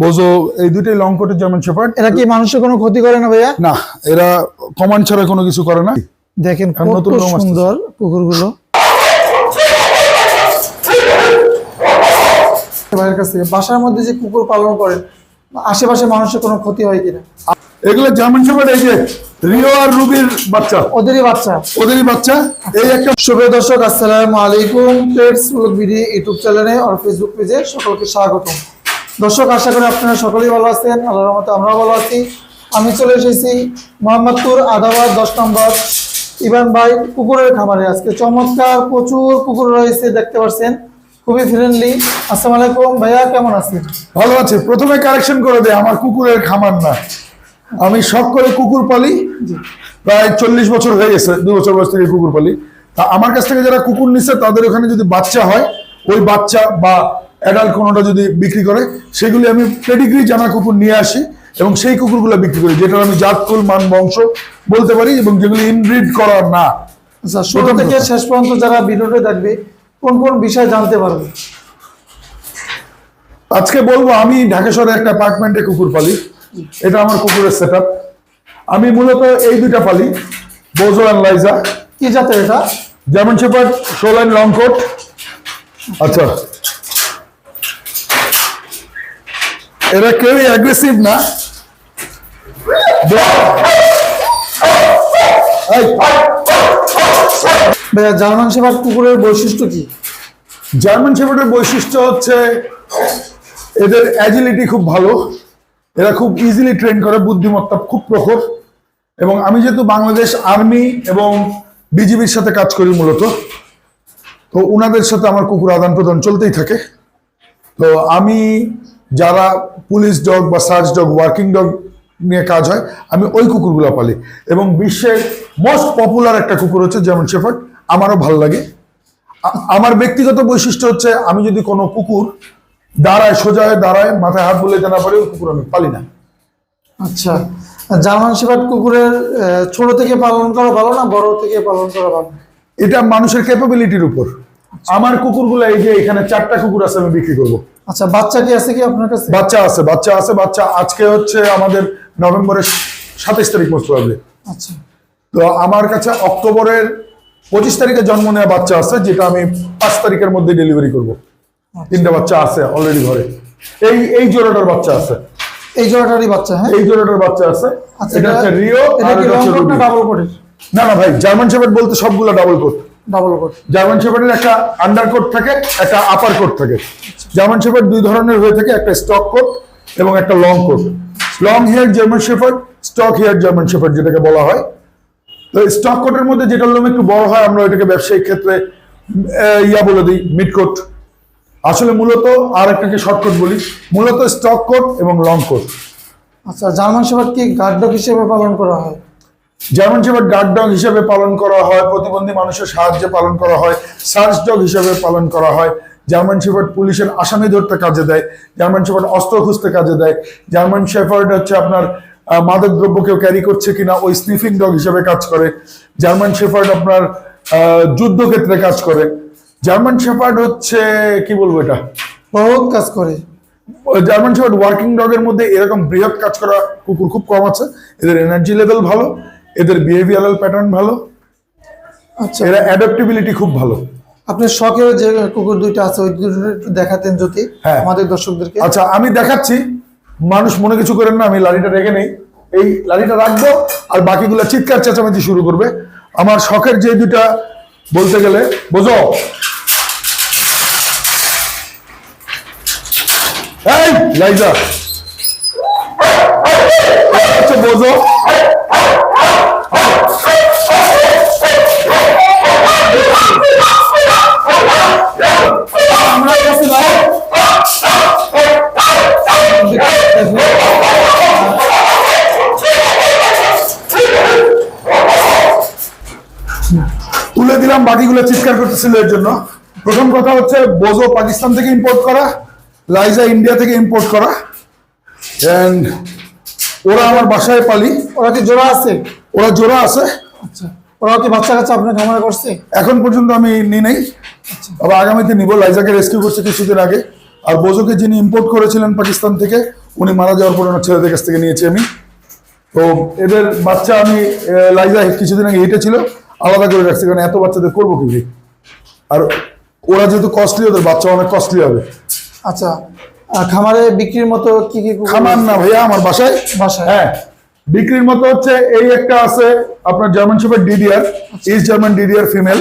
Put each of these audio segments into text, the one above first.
বোঝো এই দুইটাই লং কোটের জার্মান শেপার্ড এরা কি মানুষের কোনো ক্ষতি করে না ভাইয়া? না এরা কমান্ড ছাড়া কোনো কিছু করে না। দেখেন কত। সুন্দর কুকুরগুলো ভাইয়ের কাছ থেকে বাসার মধ্যে যে কুকুর পালন করেন আশেপাশে মানুষের কোনো ক্ষতি হয় কিনা? এগুলো জার্মান শেপার্ড এই যে রিও আর রুবির বাচ্চা। ওদেরই বাচ্চা। ওদেরই বাচ্চা। এই একটা শুভ দর্শক আসসালামু আলাইকুম। পেটস ব্লগ বিডি ইউটিউব চ্যানেলে আর ফেসবুক পেজে সকলকে স্বাগতম। দর্শক আশা করি আপনারা সকলেই ভালো আছেন আল্লাহর রহমতে আমরাও ভালো আছি। আমি চলে এসেছি মোহাম্মদপুর আদাবাদ দশ নম্বর। ইবান ভাই কুকুরের খামারে আজকে। চমৎকার প্রচুর কুকুর রয়েছে দেখতে পাচ্ছেন। খুবই ফ্রেন্ডলি আসসালামু আলাইকুম ভাইয়া কেমন আছেন? ভালো আছে। প্রথমে কারেকশন করে দে আমার কুকুরের খামার না। আমি শখ করে কুকুর পালি প্রায় চল্লিশ বছর হয়ে গেছে দু বছর বয়স থেকে কুকুর পালি। তা আমার কাছ থেকে যারা কুকুর নিচ্ছে তাদের ওখানে যদি বাচ্চা হয় ওই বাচ্চা বা অ্যাডাল্ট কোনোটা যদি বিক্রি করে সেগুলি আমি পেডিগ্রি জানা কুকুর নিয়ে আসি এবং সেই কুকুরগুলো বিক্রি করি যেটার আমি জাতকুল মান বংশ বলতে পারি এবং যেগুলি ইনব্রিড করা না। আচ্ছা শুরু থেকে শেষ পর্যন্ত যারা ভিডিওটা দেখবে কোন কোন বিষয় জানতে পারবে? আজকে বলব আমি ঢাকা শহরে একটা অ্যাপার্টমেন্টে কুকুর পালি। এটা আমার কুকুরের সেট আমি মূলত এই দুইটা পালি বোজো অ্যান্ড লাইজা কি জাতের এটা? German shepherd show line long coat আচ্ছা এরা কেউই অ্যাগ্রেসিভ না। ভাইয়া জার্মান শেফার্ড কুকুরের বৈশিষ্ট্য কি? জার্মান শেপার্ডের বৈশিষ্ট্য হচ্ছে এদের অ্যাজিলিটি খুব ভালো। এরা খুব ইজিলি ট্রেন করে বুদ্ধিমত্তা খুব প্রখর। এবং আমি যেহেতু বাংলাদেশ আর্মি এবং বিজিবির সাথে কাজ করি মূলত তো ওনাদের সাথে আমার কুকুর আদান প্রদান চলতেই থাকে। তো আমি যারা পুলিশ ডগ বা সার্চ ডগ ওয়ার্কিং ডগ নিয়ে কাজ হয় আমি ওই কুকুরগুলো পালি। এবং বিশ্বের মোস্ট পপুলার একটা কুকুর হচ্ছে যেমন শেফার্ড আমারও ভালো লাগে। আমার ব্যক্তিগত বৈশিষ্ট্য হচ্ছে আমি যদি কোনো কুকুর দাঁড়ায় সোজা হয়ে দাঁড়ায় মাথায় হাত বলে জানা পারি ওই কুকুর আমি পালি না। আচ্ছা জার্মান শেফার্ড কুকুরের ছোট থেকে পালন করা ভালো না বড় থেকে পালন করা ভালো? এটা মানুষের ক্যাপাবিলিটির উপর। আমার কুকুরগুলো এই যে এখানে চারটা কুকুর আছে আমি বিক্রি করব। আচ্ছা বাচ্চা কি আছে কি আপনার কাছে? বাচ্চা আছে বাচ্চা আছে বাচ্চা আজকে হচ্ছে আমাদের নভেম্বরের সাতাইশ তারিখ মোস্ট প্রবাবলি আচ্ছা। তো আমার কাছে অক্টোবরের পঁচিশ তারিখে জন্ম নেওয়া বাচ্চা আছে যেটা আমি পাঁচ তারিখের মধ্যে ডেলিভারি করব। তিনটা বাচ্চা আছে অলরেডি ঘরে। এই এই জোড়াটার বাচ্চা আছে। এই জোড়াটারই বাচ্চা হ্যাঁ? এই জোড়াটার বাচ্চা আছে। আচ্ছা এটা হচ্ছে রিও এটা আর কি এটা লং কোট না ডাবল না না ভাই জার্মান শেপার্ড বলতে সবগুলো double coat double coat German শেপার্ডের একটা আন্ডার কোট থাকে একটা আপার কোট থাকে। জার্মান শেপার্ড দুই ধরনের হয়ে থাকে একটা স্টক কোট এবং একটা long coat long hair German shepherd stock hair German shepherd যেটাকে বলা হয়। তো স্টক কোটের মধ্যে যেটা লোম একটু বড় হয় আমরা ওইটাকে ব্যবসায়িক ক্ষেত্রে ইয়া বলে দিই মিড কোট আসলে মূলত আর একটাকে শর্ট কোট বলি। মূলত স্টক কোট এবং লং কোট আচ্ছা জার্মান শেফার্ড কি গার্ড ডগ হিসেবে পালন করা হয়? জার্মান শেপার্ড গার্ড ডগ হিসেবে পালন করা হয় প্রতিবন্ধী মানুষের সাহায্যে পালন করা হয় সার্চ ডগ হিসেবে পালন করা হয় জার্মান শেফার্ড পুলিশের আসামি ধরতে কাজে দেয় জার্মান শেফার্ড অস্ত্র খুঁজতে কাজে দেয় জার্মান শেফার্ড হচ্ছে আপনার মাদক দ্রব্য কেউ ক্যারি করছে কিনা ওই স্নিফিং ডগ হিসেবে কাজ করে জার্মান শেফার্ড আপনার যুদ্ধক্ষেত্রে কাজ করে জার্মান শেফার্ড হচ্ছে কি বলব এটা? বহুত কাজ করে। জার্মান শেফার্ড ওয়ার্কিং ডগের মধ্যে এরকম বৃহৎ কাজ করা কুকুর খুব কম আছে এদের এনার্জি লেভেল ভালো এদের বিহেভিয়ারাল প্যাটার্ন ভালো। আচ্ছা। এরা অ্যাডাপ্টেবিলিটি খুব ভালো। আপনার শখের যে কুকুর দুইটা আছে ওই দুটো একটু দেখাতেন যদি হ্যাঁ। আমাদের দর্শকদেরকে। আচ্ছা আমি দেখাচ্ছি। মানুষ মনে কিছু করেন না আমি লাড়িটা রেখে নেই। এই লাড়িটা রাখব আর বাকিগুলো চিৎকার চেঁচামেচি শুরু করবে। আমার শখের যে দুটা বলতে গেলে বোঝো। এই লাইজা। দিলাম বাকিগুলো চিৎকার করতেছিল এর জন্য। প্রথম কথা হচ্ছে বোজো পাকিস্তান থেকে ইম্পোর্ট করা লাইজা ইন্ডিয়া থেকে ইম্পোর্ট করা। এন্ড ওরা আমার বাসায় পালি। ওরা কি জোড়া আছে? ওরা জোড়া আছে। আচ্ছা। ওরা কি বাচ্চা কাচ্চা আপনার খামারে করছে? এখন পর্যন্ত আমি নি নেই। তবে আগামীতে নিব। লাইজাকে রেস্কিউ করছে কিছুদিন আগে। আর বোজোকে যিনি ইম্পোর্ট করেছিলেন পাকিস্তান থেকে উনি মারা যাওয়ার পর ওনার ছেলেদের কাছ থেকে নিয়েছি আমি। তো এদের বাচ্চা আমি লাইজা কিছুদিন আগে হেঁটেছিল আলাদা করে রাখছি কারণ এত বাচ্চাদের করব কি ভাই? আর ওরা যেহেতু কস্টলি ওদের বাচ্চা অনেক কস্টলি হবে। আচ্ছা খামারে বিক্রির মতো কি কি খামার না ভাইয়া আমার বাসায়। বাসায়? হ্যাঁ বিক্রির মতো হচ্ছে এই একটা আছে আপনার German shepherd DDR east German DDR female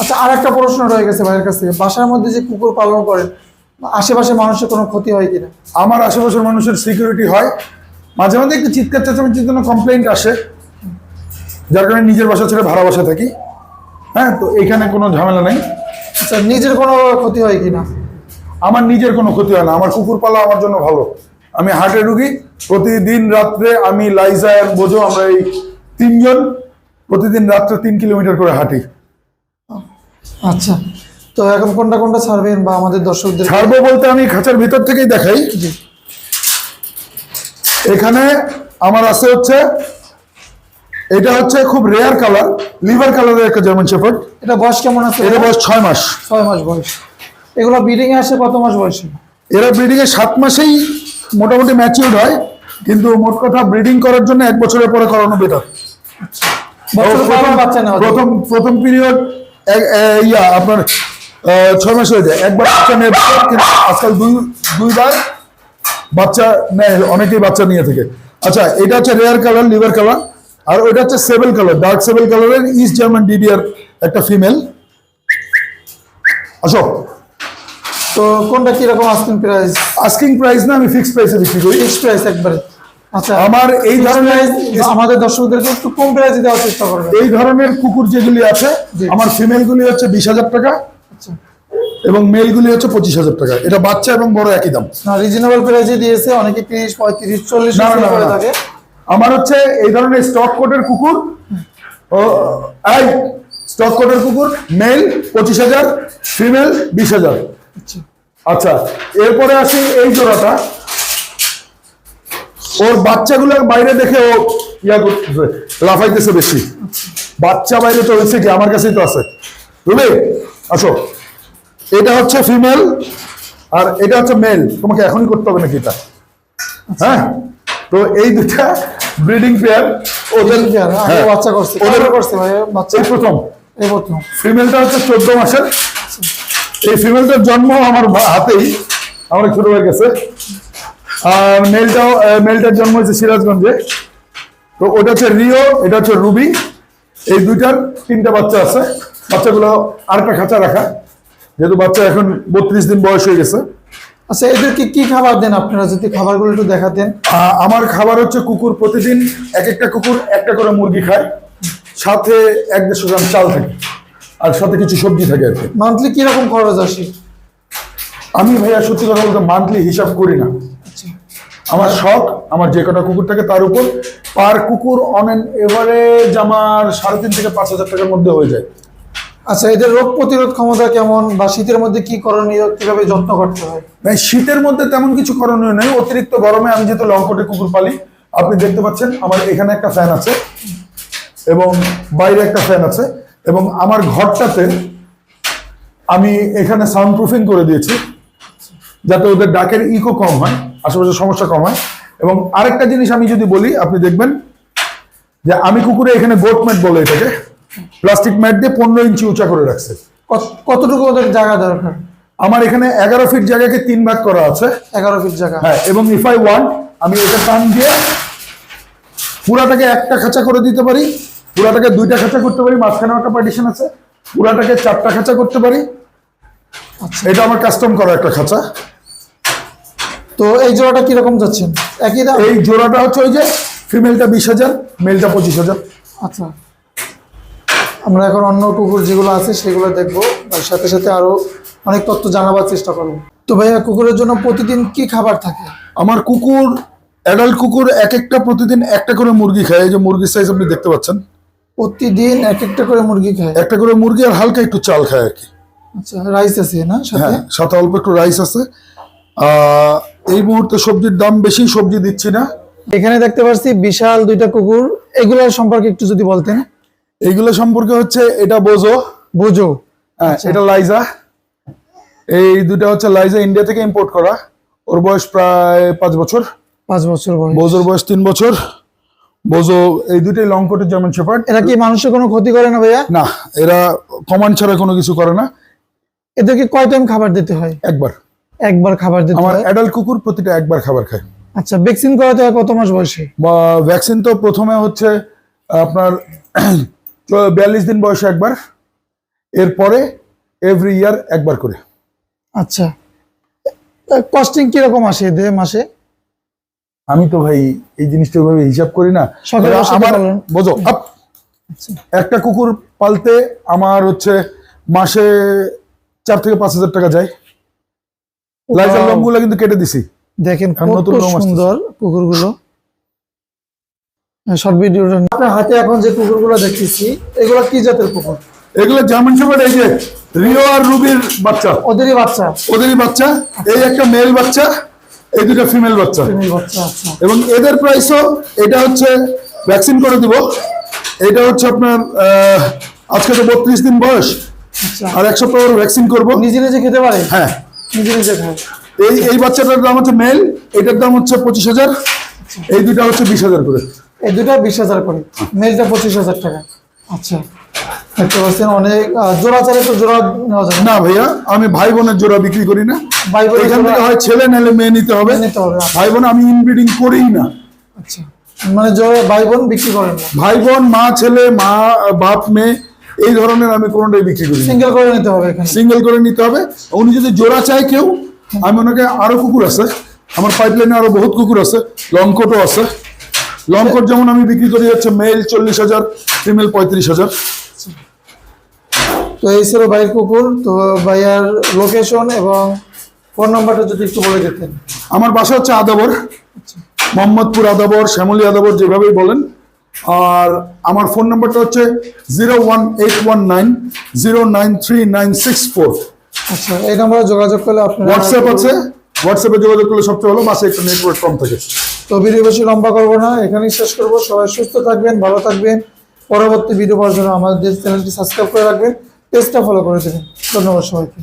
আচ্ছা আর একটা প্রশ্ন রয়ে গেছে ভাইয়ের কাছ। থেকে বাসার মধ্যে যে কুকুর পালন করে আশেপাশে মানুষের কোনো ক্ষতি হয় কিনা? আমার আশেপাশের মানুষের সিকিউরিটি হয়। মাঝে মাঝে একটু চিৎকার চেঁচামেচির জন্য কমপ্লেন্ট আসে। যার কারণে নিজের বাসা ছেড়ে ভাড়া বাসা থাকি। হ্যাঁ তো এখানে কোনো ঝামেলা নেই। আচ্ছা নিজের কোনো ক্ষতি হয় কি না আমার নিজের কোনো ক্ষতি হয় না। আমার কুকুর পালা আমার জন্য ভালো। আমি হাটে ঢুকি প্রতিদিন রাত্রে আমি লাইজা আর বোঝো আমরা এই তিনজন প্রতিদিন রাত্রে তিন কিলোমিটার করে হাঁটি। আচ্ছা তো এখন কোনটা কোনটা ছাড়বেন বা আমাদের দর্শকদের? ছাড়বো বলতে আমি খাঁচার ভিতর থেকেই দেখাই। এখানে আমার আছে হচ্ছে এটা হচ্ছে খুব রেয়ার কালার লিভার কালারের একটা জার্মান শেফার্ড এটা বয়স কেমন আছে? এটা বয়স ছয় মাস। ছয় মাস বয়স। এগুলো ব্রিডিং এ আসে কত মাস বয়সে? এরা ব্রিডিং এর সাত মাসেই মোটামুটি ম্যাচিউর হয় কিন্তু মোট কথা ব্রিডিং করার জন্য এক বছরের পরে করানো বেটার বাচ্চা নেওয়া প্রথম প্রথম পিরিয়ড ইয়া আপনার ছয় মাস হয়ে যায়। একবার বাচ্চা নেয় কিন্তু আজকাল দুই দুইবার বাচ্চা নেয় অনেকেই বাচ্চা নিয়ে থাকে। আচ্ছা এটা হচ্ছে রেয়ার কালার লিভার কালার আর ওইটা হচ্ছে সেভেল কালার ডার্ক সেভেল কালারের ইস্ট জার্মান ডিডিআর একটা ফিমেল আসো। তো কোনটা কীরকম আস্কিং প্রাইস আস্কিং প্রাইস না আমি ফিক্সড প্রাইসে বিক্রি করি। ফিক্স প্রাইস একবারে। আচ্ছা আমার এই ধরনের আমাদের দর্শকদেরকে একটু কম প্রাইসে দেওয়ার চেষ্টা করবেন। এই ধরনের কুকুর যেগুলি আছে। আমার ফিমেলগুলি হচ্ছে বিশ হাজার টাকা আচ্ছা। এবং মেলগুলি হচ্ছে পঁচিশ হাজার টাকা। এটা বাচ্চা এবং বড় একই দাম। না রিজনেবল প্রাইসে দিয়েছে অনেকে তিরিশ পঁয়ত্রিশ চল্লিশ না, থাকে। আমার হচ্ছে এই ধরনের স্টক কোটের কুকুর ও এই স্টক কোটের কুকুর মেল পঁচিশ হাজার ফিমেল বিশ হাজার। আচ্ছা। আচ্ছা এরপরে আসি এই জোড়াটা। ওর বাচ্চাগুলোর বাইরে দেখে ও ইয়া লাফাইতেছে বেশি। বাচ্চা বাইরে তো হয়েছে কি? আমার কাছেই তো আছে। বুঝলি আসো। এটা হচ্ছে ফিমেল আর এটা হচ্ছে মেল তোমাকে এখনই করতে হবে নাকি এটা? হ্যাঁ? তো এই দুটা ব্রিডিং পেয়ার ওদের আছে, আগে হ্যাঁ, বাচ্চা করছে ওদের করছে ভাই বাচ্চা। এই প্রথম। এই প্রথম। ফিমেলটা হচ্ছে চোদ্দ মাসের। এই ফিমেলটার জন্ম আমার হাতেই আমার ছোট হয়ে গেছে। আর মেলটাও মেলটার জন্ম হয়েছে সিরাজগঞ্জে। তো ওটা হচ্ছে রিও এটা হচ্ছে রুবি। এই দুইটার তিনটা বাচ্চা আছে। বাচ্চাগুলো আরেকটা খাঁচা রাখা। যেহেতু বাচ্চা এখন বত্রিশ দিন বয়স হয়ে গেছে। আচ্ছা এদেরকে কি খাবার দেন আপনারা? যদি খাবারগুলো একটু দেখাতেন। আমার খাবার হচ্ছে কুকুর প্রতিদিন এক একটা কুকুর একটা করে মুরগি খায়। সাথে এক দেড়শো গ্রাম চাল থাকে। আর সাথে কিছু সবজি থাকে আর কি। মান্থলি কীরকম খরচ আসে? আমি ভাইয়া সত্যি কথা বলতে মান্থলি হিসাব করি না। আচ্ছা। আমার শখ আমার যে কটা কুকুর থাকে তার উপর। পার কুকুর অন এন এভারেজ আমার সাড়ে তিন থেকে পাঁচ হাজার টাকার মধ্যে হয়ে যায়। আচ্ছা এদের রোগ প্রতিরোধ ক্ষমতা কেমন বা শীতের মধ্যে কি করণীয়, কীভাবে যত্ন করতে হয়? মানে শীতের মধ্যে তেমন কিছু করণীয় নেই, অতিরিক্ত গরমে আমি যেহেতু লংকটে কুকুর পালি, আপনি দেখতে পাচ্ছেন আমার এখানে একটা ফ্যান আছে এবং বাইরে একটা ফ্যান আছে এবং আমার ঘরটাতে আমি এখানে সাউন্ড প্রুফিং করে দিয়েছি যাতে ওদের ডাকের ইকো কম হয়, আশেপাশে সমস্যা কম হয়। এবং আরেকটা জিনিস আমি যদি বলি, আপনি দেখবেন যে আমি কুকুরে এখানে গোট ম্যাট বলে এটাকে। প্লাস্টিক ম্যাট দিয়ে পনেরো ইঞ্চি উঁচা করে রাখছে। কতটুকু ওদের জায়গা দরকার? আমার এখানে এগারো ফিট জায়গাকে তিন ভাগ করা আছে। এগারো ফিট জায়গা। হ্যাঁ এবং ইফ আই ওয়ান্ট আমি এটা টান দিয়ে পুরাটাকে একটা খাঁচা করে দিতে পারি পুরাটাকে দুইটা খাঁচা করতে পারি মাঝখানে একটা পার্টিশন আছে পুরাটাকে চারটা খাঁচা করতে পারি। আচ্ছা। এটা আমার কাস্টম করা একটা খাঁচা। তো এই জোড়াটা কীরকম যাচ্ছেন একই দাম? এই জোড়াটা হচ্ছে ওই যে ফিমেলটা বিশ হাজার মেলটা পঁচিশ হাজার। আচ্ছা। আমরা এখন অন্য কুকুর যেগুলো আছে সেগুলো দেখব। তার সাথে সাথে আরও অনেক তথ্য জানাবার চেষ্টা করব। তো ভাইয়া কুকুরের জন্য প্রতিদিন কি খাবার থাকে? আমার কুকুর অ্যাডাল্ট কুকুর এক একটা প্রতিদিন একটা করে মুরগি খায়। এই যে মুরগির সাইজ আপনি দেখতে পাচ্ছেন। প্রতিদিন এক একটা করে মুরগি খায়? একটা করে মুরগি আর হালকা একটু চাল খায় আর কি। আচ্ছা রাইস আছে না সাথে? হ্যাঁ সাথে অল্প একটু রাইস আছে। এই মুহূর্তে সবজির দাম বেশি সবজি দিচ্ছি না। এখানে দেখতে পাচ্ছি বিশাল দুইটা কুকুর। এগুলোর সম্পর্কে একটু যদি বলতেন। এইগুলো সম্পর্কে হচ্ছে এটা বোঝো। বোঝো। হ্যাঁ, এটা লাইজা। এই দুটা হচ্ছে লাইজা ইন্ডিয়া থেকে ইম্পোর্ট করা। ওর বয়স প্রায় পাঁচ বছর। পাঁচ বছর বয়স। বোজোর বয়স তিন বছর। বোজো এই দুটোই লং কোটের জার্মান শেপার্ড এরা কি মানুষের কোনো ক্ষতি করে না ভাইয়া? না এরা কমান ছাড়া কোনো কিছু করে না। এদেরকে কয় টাইম খাবার দিতে হয়? একবার। একবার খাবার দিতে আমার অ্যাডাল্ট কুকুর প্রতিটা একবার খাবার খায়। আচ্ছা ভ্যাকসিন করাতে হয় কত মাস বয়সে? বা ভ্যাকসিন তো প্রথমে হচ্ছে আপনার বিয়াল্লিশ দিন বয়সে একবার এরপরে এভরি ইয়ার একবার করে। আচ্ছা। কস্টিং কীরকম আসে এদের মাসে? আমি তো ভাই এই জিনিসটা ওইভাবে হিসাব করি না। আমার বোঝো আপ। একটা কুকুর পালতে আমার হচ্ছে মাসে চার থেকে পাঁচ হাজার টাকা যায়। লাইজার. লংগুলো কিন্তু কেটে দিছি। দেখেন নতুন। সুন্দর কুকুরগুলো। শর্ট ভিডিওটা আপনার হাতে এখন যে কুকুরগুলো দেখতেছি এগুলো কি জাতের কুকুর? এগুলো জার্মান শেপার্ড এই যে রিও আর রুবির বাচ্চা। ওদেরই বাচ্চা? ওদেরই বাচ্চা এই একটা মেল বাচ্চা এই দুটো ফিমেল বাচ্চা। ফিমেল বাচ্চা আচ্ছা। এবং এদের প্রাইসও এটা হচ্ছে ভ্যাকসিন করে দিব। এটা হচ্ছে আপনার আহ, আজকে তো বত্রিশ দিন বয়স। আচ্ছা। আর এক সপ্তাহ ভ্যাকসিন করব। নিজে নিজে খেতে পারে? হ্যাঁ। নিজে নিজে এই এই বাচ্চাটার দাম হচ্ছে মেল এটার দাম হচ্ছে পঁচিশ হাজার। এই দুটা হচ্ছে বিশ হাজার করে। এই দুটো বিশ হাজার করে। মেলটা পঁচিশ হাজার টাকা। আচ্ছা দেখতে পাচ্ছেন অনেক জোড়া চালে তো জোড়া নেওয়া যাবে। না ভাইয়া আমি ভাই বোনের জোড়া বিক্রি করি না। ভাই বোনের এখান থেকে হয় ছেলে নাহলে মেয়ে নিতে হবে। নিতে হবে ভাই বোন আমি ইনব্রিডিং না। আচ্ছা মানে জোড়া ভাই বোন বিক্রি করেন না। ভাই বোন মা ছেলে মা বাপ মেয়ে এই ধরনের আমি কোনোটাই বিক্রি করি সিঙ্গেল করে নিতে হবে এখানে। সিঙ্গেল করে নিতে হবে। উনি যদি জোড়া চায় কেউ আমি ওনাকে আরও কুকুর আছে। আমার পাইপলাইনে আরও বহুত কুকুর আছে লং কোটও আছে। লং যেমন আমি বিক্রি করি হচ্ছে মেল চল্লিশ হাজার ফিমেল পঁয়ত্রিশ হাজার। তো এই ছিল ভাইয়ের কুকুর। তো ভাইয়ার লোকেশন এবং ফোন নাম্বারটা যদি একটু বলে দিতেন। আমার বাসা হচ্ছে আদাবর মোহাম্মদপুর আদাবর শ্যামলী আদাবর যেভাবেই বলেন। আর আমার ফোন নাম্বারটা হচ্ছে zero one eight one nine zero nine three nine six four আচ্ছা এই নাম্বারে যোগাযোগ করলে আপনারা হোয়াটসঅ্যাপ আছে। হোয়াটসঅ্যাপে যোগাযোগ করলে সবচেয়ে ভালো বাসে একটু নেটওয়ার্ক কম থাকে। তো ভিডিও বেশি লম্বা করব না, এখানেই শেষ করব। সবাই সুস্থ থাকবেন, ভালো থাকবেন। পরবর্তী ভিডিও পাওয়ার জন্য আমাদের চ্যানেলটি সাবস্ক্রাইব করে রাখবেন পেজটা ফলো করে দেবেন। ধন্যবাদ সবাইকে।